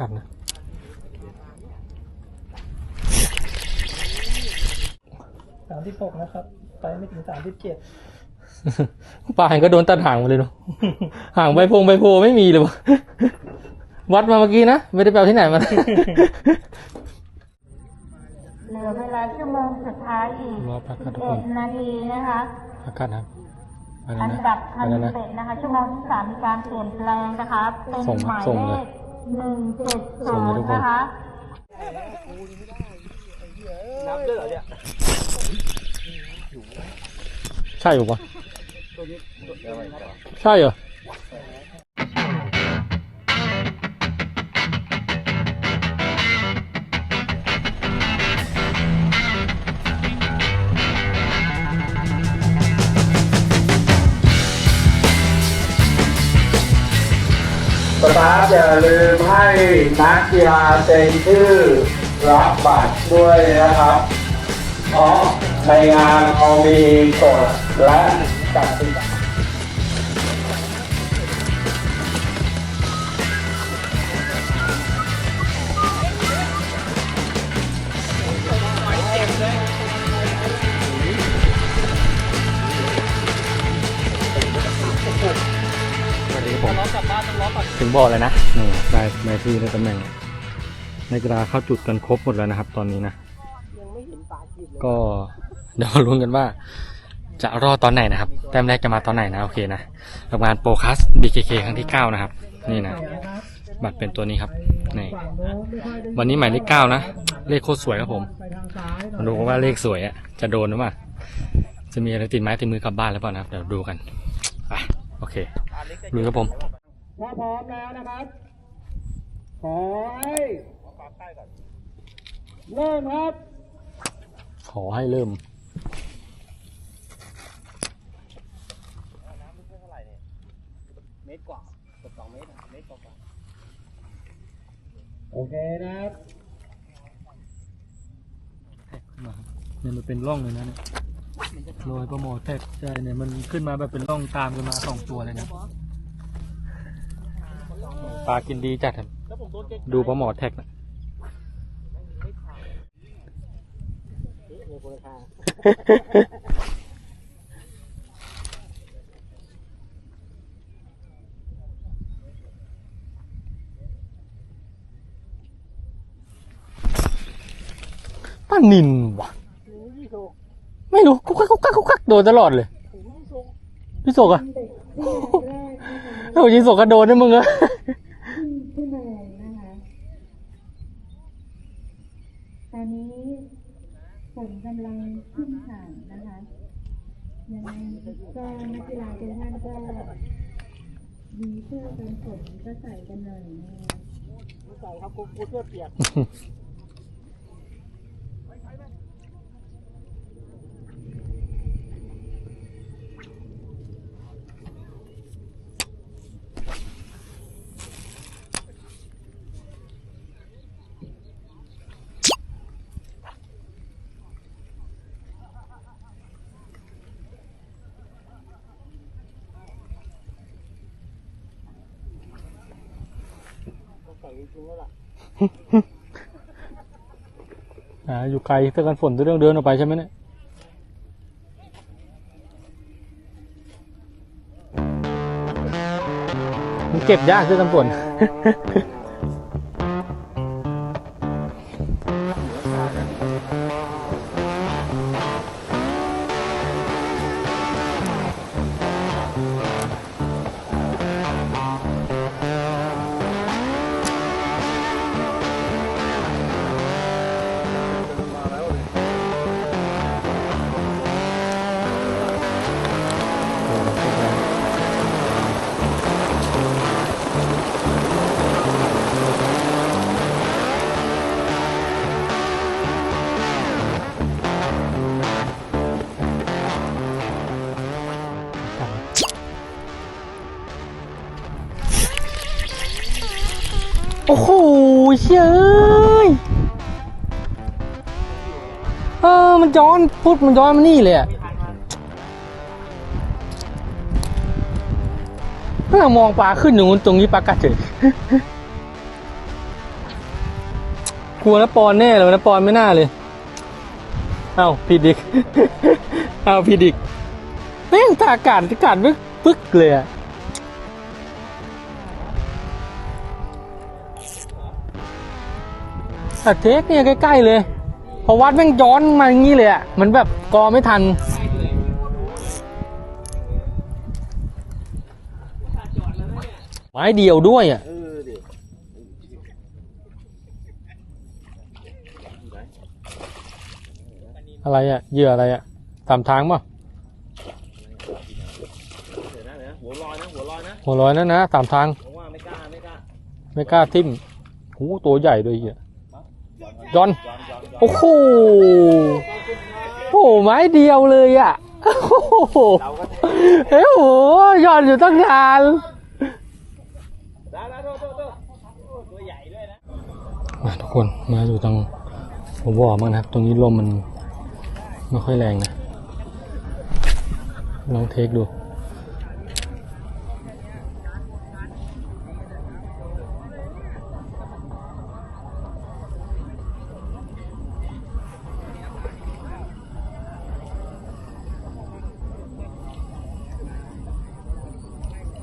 กัดนะสามที่หกนะครับ ไปไม่ถึงสามที่เจ็ดปลาเห็นก็โดนตัดหางหมดเลยเนาะหางใบพงใบโพไม่มีเลยวะวัดมาเมื่อกี้นะ ไม่ได้ไปเอาที่ไหนมาเหลือเวลาชั่วโมงสุดท้ายอีกรอพักกันทุกคน11นาทีนะคะอากาศครับไปแล้วอันนะดับไปคันแล้วนะเป็ดนะคะ ชั่วโมงที่สามมีการเปลี่ยนแปลงนะคะเป็นส่งหมายส่งเลเลยข หนึ่งเจ็ดส่ศูงเลยนทุกย์คนนะคะ นับด้วยเหรอเนี่ยใช่เหรอวะใช่เหรอ ครับอย่าลืมให้นักกีฬาเซ็นชื่อรับบัตรด้วยนะครับ เพราะในงานเรามีกฎและกติกา ถึงบ่อเลยนะนี่ได้ในที่ในตำแหน่งในกระดาเข้าจุดกันครบหมดแล้วนะครับ ตอนนี้นะก็เดี๋ยวมาลุ้นกันว่า จะรอดตอนไหนนะครับ แต้มแรกจะมาตอนไหนนะโอเคนะประมาณโปรคัส BKK ครั้งที่ 9 นะครับ นี่นะ บัตรเป็นตัวนี้ครับนี่วันนี้หมายเลขเก้านะ เลขโคตรสวยครับผมไปทางซ้ายมาดูกันว่าเลขสวยอะจะโดนหรือเปล่าจะมีอะไรติดไม้ติดมือกลับบ้านหรือเปล่านะครับเดี๋ยวดูกันไปโอเคลุยครับผม ถ้าพร้อมแล้วนะครับ ขอให้เริ่มครับ ขอให้เริ่มโอเคนะครับเนี่ยมันเป็นร่องเลยนะเนี่ยรอยประหมอแทกใช่เนี่ยมันขึ้นมาแบบเป็นร่องตามกันมาสองตัวเลยนะ ปลากินดีจัดครับดูประหมอแท็กนะป้านินวะไม่รู้กุ๊กกักกุ๊กกักกุ๊กกักโดนตลอดเลยพี่โศกอะโอ้ยยิงโศกก็โดนนะมึงอะ ที่หนึ่งนะคะ ตอนนี้ฝนกำลังขึ้นฐานนะคะยังไงก็นักกีฬาทุกท่านก็มีเสื้อกันฝนก็ใส่กันหน่อยนะคะ ใส่ครับกูกูเสื้อเปียก อ่าอยู่ไกลเสื้อกันฝนตัวเรื่องเดินออกไปใช่ไหมเนี่ยมันเก็บยากเสื้อกันฝน โอ้โหเชยเอ้ยเออ มันย้อนพุดมันย้อนมานี่เลยอะเมื่อมองปลาขึ้นอยู่ตรงนี้ปลากัดเฉยลัวนะปอนแน่เลยนะปอนไม่น่าเลย เอ้าผิดอีก เอ้าผิดอีกแม่งตาการตาการปึ๊กปึ๊กเลยอะ แต่เทคเนี่ยใกล้ๆเลยพอวัดแม่งย้อนมาอย่างนี้เลยอะเหมือนแบบกอไม่ทัน ไม้เดียวด้วยอะอะไรอะเหยื่ออะไรอะตามทางป่ะหัวลอยนะหัวลอยนะหัวลอยนะนะตามทางว่าไม่กล้าไม่กล้าไม่กล้าทิ่มหูตัวใหญ่ด้วยเหี้ย ย้อนโอ้โหโอ้ไม้เดียวเลยอะโอ้โหเฮ้ยโหย้อนอยู่ตั้งนานมาทุกคนมาอยู่ตรงหัวบ่อมั้างนะครับ ตรงนี้ลมมันไม่ค่อยแรงนะ ลองเทคดู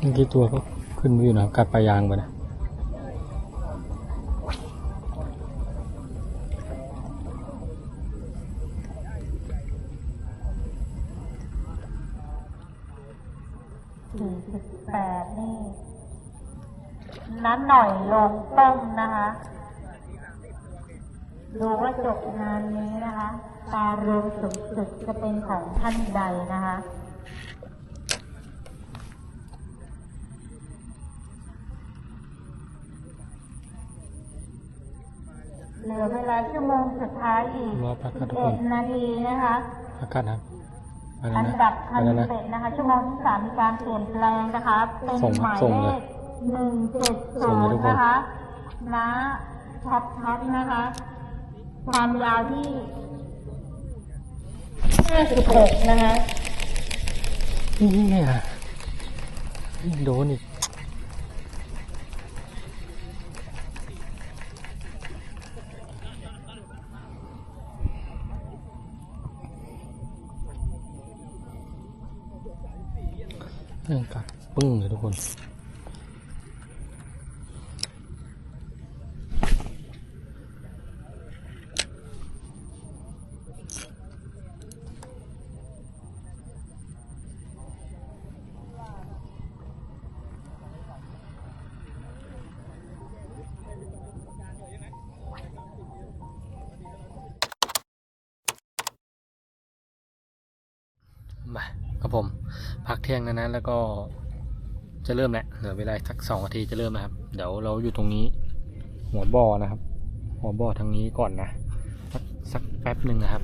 มื่อกี้ตัวเขาขึ้นมาอยู่นะครับกัดปลายางไปนะสี่สิบแปดนี่นั้นหน่อยลงต้มนะคะ ดูว่าจบงานนี้นะคะ ตารวมสูงสุดจะเป็นของท่านใดนะคะ เหลือเวลาชั่วโมงสุดท้ายอีกรอพักกันทุกคน11นาทีนะคะอากาศครับไปแล้วอันนะดับไปคันแล้วนะ เป็ดนะคะชั่วโมงที่สามมีการเปลี่ยนแปลงนะคะเป็นส่งหมายส่งเลเลยขหนึ่งเจ็ดส่ศูงนเลยทุกย์คน นะคะนะท็อปท็อปนะคะ ความยาวที่ห้าสิบหกนะคะ นี่เนี่ยโดนอีก งกัดปึ้งเลยทุกคน มา ผม พักเที่ยงนะนะแล้วก็จะเริ่มแหล้วเหลือเวลาสักสองนาทีจะเริ่มนะครับ เดี๋ยวเราอยู่ตรงนี้ หัวบ่อนะครับ หัวบ่อทางนี้ก่อนนะสักสักแป๊บหนึ่งนะครับ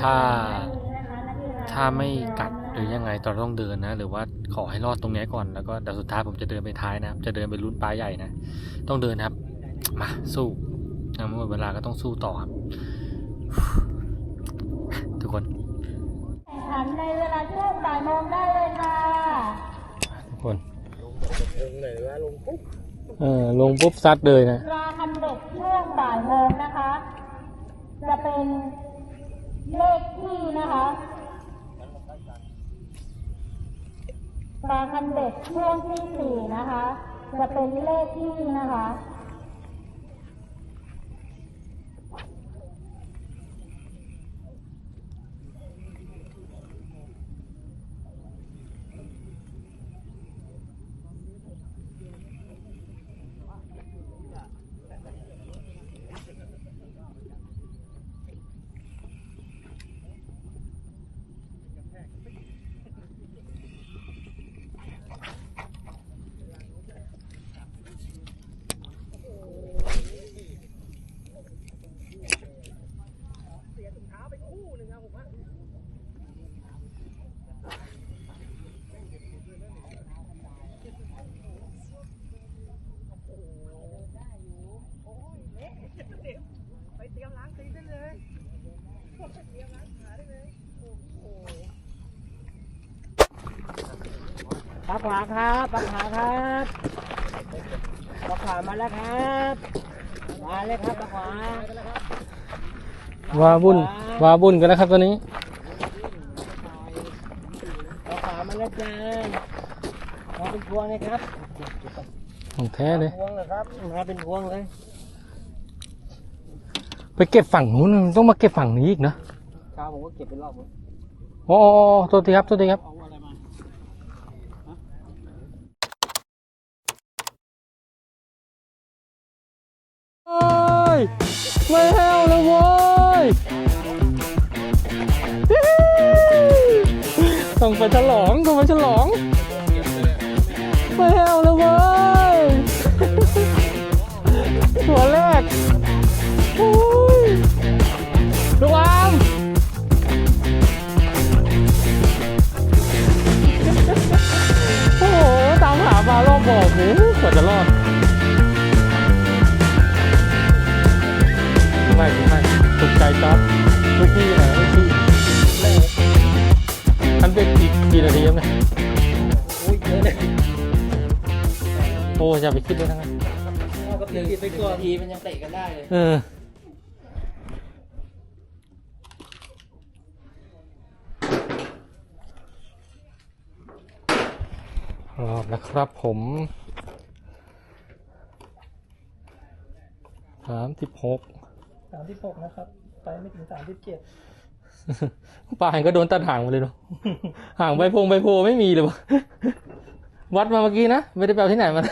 ถ้าถ้าไม่กัดหรือยังไงตอนต้องเดินนะ หรือว่าขอให้รอดตรงนี้ก่อนแล้วก็เดี๋ยวสุดท้ายผมจะเดินไปท้ายนะครับจะเดินไปลุ้นปลาใหญ่นะต้องเดินครับ มาสู้นะเมื่อเวลาก็ต้องสู้ต่อครับ ทุกคน แข่งขันในเวลาช่วงบ่ายโมงได้เลยค่ะทุกคนเออลงปุ๊บซัดเลยนะปลาคันเด็กช่วงบ่ายโมงนะคะ จะเป็นเลขที่นะคะปลาคันเด็กช่วงที่สี่นะคะ จะเป็นเลขที่นะคะ ขวาครับปลาขวาครับปลาขวามาแล้วครับมาเลยครับขวาวาบุญวาบุญกันแล้วครับตอนนี้เอาขวามาแล้วจ้ามาเป็นพวงเลยครับของแท้เลยพวงเลยครับมาเป็นพวงเลย ไปเก็บฝั่งนู้นต้องมาเก็บฝั่งนี้อีกนะเช้าผมก็เก็บเป็นรอบหมดโอ้โทษทีครับโทษทีครับ เอาอะไรมา โอ้ ย ไม่แห้วแลยโว้ยต้องไปฉลองต้องไปฉลอง ไม่แห้วแลยโว้ยตัวแรกโอ้ยระวัง โอ้อย่าไปคิดเลยทั้งนั้นก็ติดไปก่อนทีมันยังเตะกันได้เลยเออรอบนะครับผมสามสิบหกสามที่หกนะครับ ไปไม่ถึงสามที่เจ็ดปลาเห็นก็โดนตัดห่างหมาเลยเนาะห่างใบพงใบโพไม่มีเลยวะ วัดมาเมื่อกี้นะ ไม่ได้แปลที่ไหนมา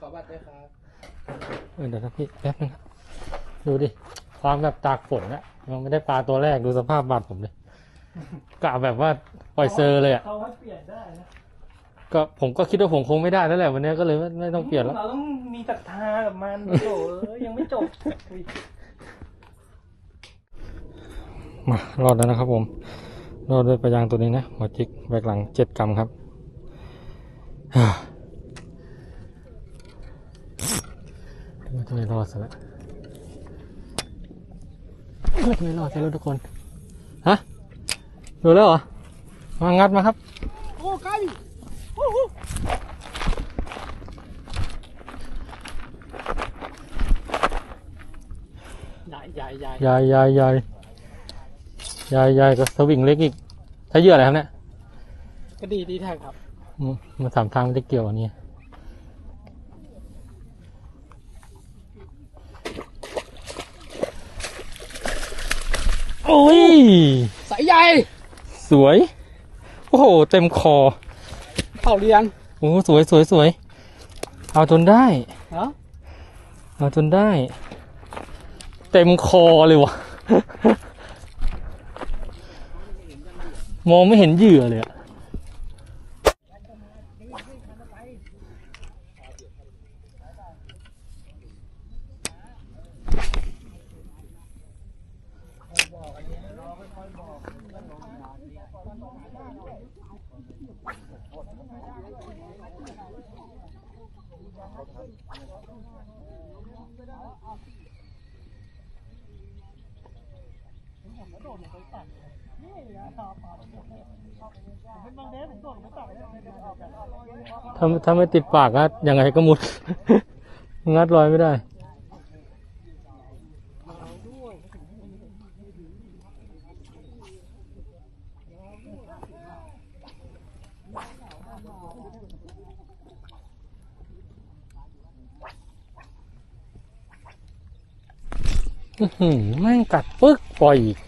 ขอบัตรด้วยครับเออเดี๋ยวนะพี่แป๊บนึงครับดูดิ ความแบบตากฝนอะมันไม่ได้ปลาตัวแรกดูสภาพบาดผมเลยกะแบบว่าปล่อยเซอร์เลยอะเขาให้เปลี่ยนได้นะก็ผมก็คิดว่าผมคงไม่ได้แล้วแหละวันนี้ก็เลยไม่ไม่ต้องเปลี่ยนแล้ว เราต้องมีศรัทธากับมันโอ้โหยังไม่จบอุ๊ย มารอดแล้วนะครับผม รอดด้วยปลายางตัวนี้นะหัวจิกแบกหลังเจ็ดกรัมครับฮ่าทำไมรอดซะแล้วทำไมรอดซะแล้วทุกคน ฮะ ดูแล้วเหรอ มางัดมาครับ โอ้ไกลโอ้โหใหญ่ใหญ่ใหญ่ยาย ยายยายยายยายก็สวิงเล็กอีกใช้เหยื่ออะไรครับเนี่ยก็ดีดีแท้ครับอืมมาถามทางไม่ได้เกี่ยวอันนี้โอ้ย สายใหญ่ สวย โอ้โห เต็มคอเข่าเรียงโอ้โหสวยสวยสวย เอาจนได้เหรอเอาจนได้ เต็มคอเลยวะ มองไม่เห็นเหยื่อเลยอะ ถ้าถ้าไม่ติดปากก็ยังไงก็มุด งัดรอยไม่ได้อือหือแม่งกัดปึ๊กปล่อยอีก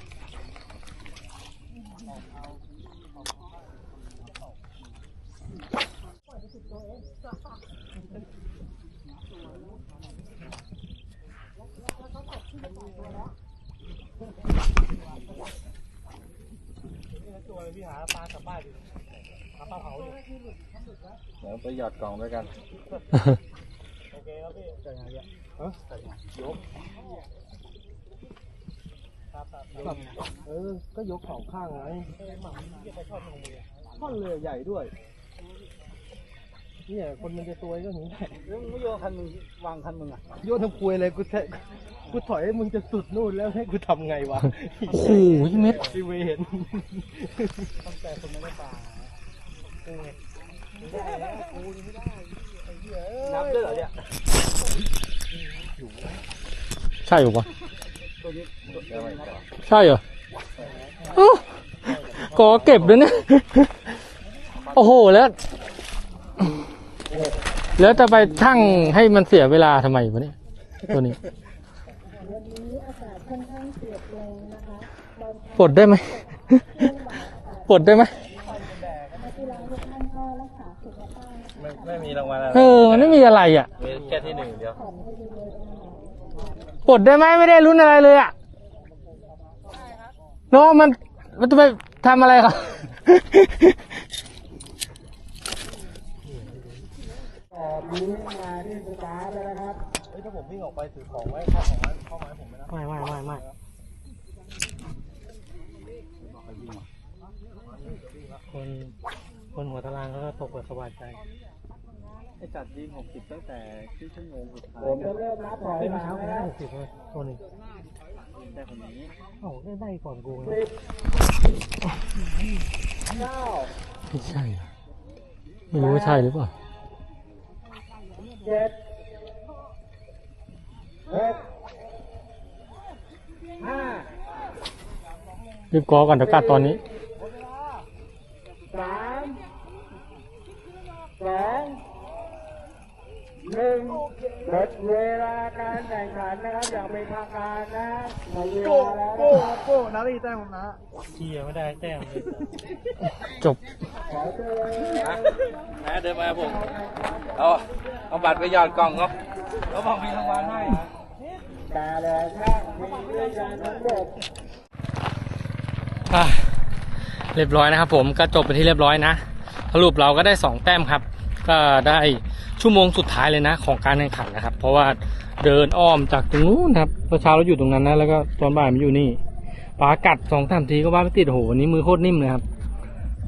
ตัวพี่หาปลากลับบ้านดิหาปลาเผาดิเดี๋ยวไปหยอดกล่องด้วยกัน โอเคครับพี่เจอไงเนี่ยเออใส่ไงยกครับครับยกเออ ก็ยกสองข้างไงท่อนเลยใหญ่ด้วย เนี่ยคนมันจะซวยก็อย่างนี้แหละแล้วมึงไม่โยนคันมึงวางคันมึงอะโยนทำควยเลยกูแทะกูถอยให้มึงจะสุดนู่นแล้วให้กูทำไงวะโอ้โหเม็ดซีเวรตั้งแต่คนไม่ได้ป่าเออกูนี่ไม่ได้ไอ้เหี้ยนับด้วยเหรอเนี่ยใช่เหรอวะใช่เหรอเอ้าก็เก็บด้วยเนี่ยโอ้โหแล้ว แล้วจะไปชั่งให้มันเสียเวลาทำไมวะเนี่ยตัวนี้วันนี้อากาศค่อนข้างเปลี่ยนแปลงนะคะตอนปลดได้ไหม ปลดได้ไหมนักกีฬาทุกท่านก็รักษาสุขภาพไม่ไม่มีรางวัลอะไรเออ มันไม่มีอะไรอะ มีแค่ที่หนึ่งเดียวปลดได้ไหมไม่ได้ลุ้นอะไรเลยอะเนาะมันมันจะไปทำอะไรครับ เฮ้ยถ้าผมวิ่งออกไปถือของไว้เข้าของไว้เข้าไม้ผมไม่ได้ไม่ไม่ไม่ไม่คนคนหัวตารางเขาก็ตกแบบสบายใจไอ้จัดยิงหกสิบตั้งแต่ครึ่งชั่วโมงสุดท้ายผมจะเริ่มนับถอยเฮ้ยหเมื่อลัเช้างผมได้นะหกสิบเลยตัวหนึงแต่คนนี้เอ้าได้ได้ก่อนกูนะเก้าไม่ใช่อะไม่รู้ว่าใช่หรือเปล่า เจ็ดหกห้ารีบกอก่อนเดี๋ยวกัดตอนนี้สามสอง หนึ่งหมดเวลาการแข่งขันนะครับอย่างเป็นทางการนะหมดเวโก้ลาแล้วโก้โก้นาลีแต้มผมนะเชียไม่ได้แต้มเลยจบขอเชิญนะเดินมาผมเอาเอาบัตรไปหยอดกล่องครับแล้วบอกมีรางวัลให้แต่ละท่านมีด้วยกันทั้งหมดอะเรียบร้อยนะครับผมก็จบไปที่เรียบร้อยนะสรุปเราก็ได้สองแต้มครับ ก็ได้ ชั่วโมงสุดท้ายเลยนะ ของการแข่งขันนะครับ เพราะว่าเดินอ้อมจากตรงนู้นครับเมื่อเช้าเราอยู่ตรงนั้นนะแล้วก็ตอนบ่ายมาอยู่นี่ปากัดสองสามทีก็ว่าไม่ติดโหนี้มือโคตรนิ่มเลยครับ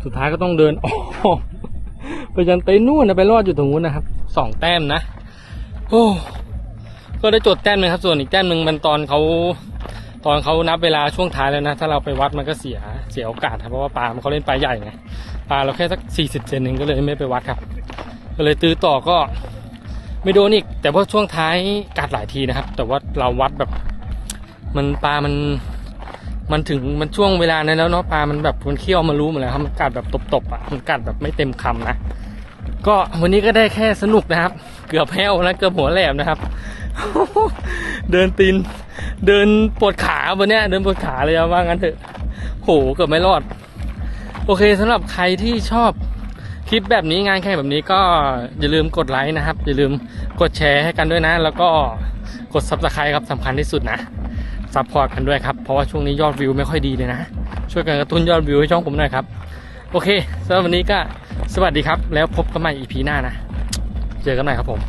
สุดท้ายก็ต้องเดินอ้อมไปยันเตนนู่นนะไปรอดอยู่ตรงนู้นนะครับสองแต้มนะ โอ้ก็ได้จดแต้มนึงครับ ส่วนอีกแต้มหนึ่งมันตอนเขาตอนเขานับเวลาช่วงท้ายแล้วนะ ถ้าเราไปวัดมันก็เสียเสียโอกาสครับเพราะว่าปลามันเขาเล่นปลาใหญ่ไงปลาเราแค่สักสี่สิบเซนเองก็เลยไม่ไปวัดครับ ก็เลยตื้อต่อก็ไม่โดนอีก แต่ว่าช่วงท้ายกัดหลายทีนะครับ แต่ว่าเราวัดแบบ มันปลามัน มันถึงมันช่วงเวลานั้นแล้วเนาะปลามันแบบมันเคี้ยวมารู้หมดแล้วครับมันกัดแบบตบๆอะมันกัดแบบไม่เต็มคำนะก็วันนี้ก็ได้แค่สนุกนะครับ เกือบแพ้วนะเกือบหัวแหลมนะครับ เดินตีน เดินปวดขาวันเนี้ยเดินปวดขาเลยว่างั้นเถอะโหเกือบไม่รอด โอเคสำหรับใครที่ชอบ คลิปแบบนี้งานแข่งแบบนี้ก็อย่าลืมกดไลค์นะครับ อย่าลืมกดแชร์ให้กันด้วยนะ แล้วก็กดซับสไครต์ครับสำคัญที่สุดนะซัพพอร์ตกันด้วยครับ เพราะว่าช่วงนี้ยอดวิวไม่ค่อยดีเลยนะ ช่วยกันกระตุ้นยอดวิวให้ช่องผมหน่อยครับ โอเคสำหรับวันนี้ก็สวัสดีครับ แล้วพบกันใหม่ EP หน้านะ เจอกันใหม่ครับผม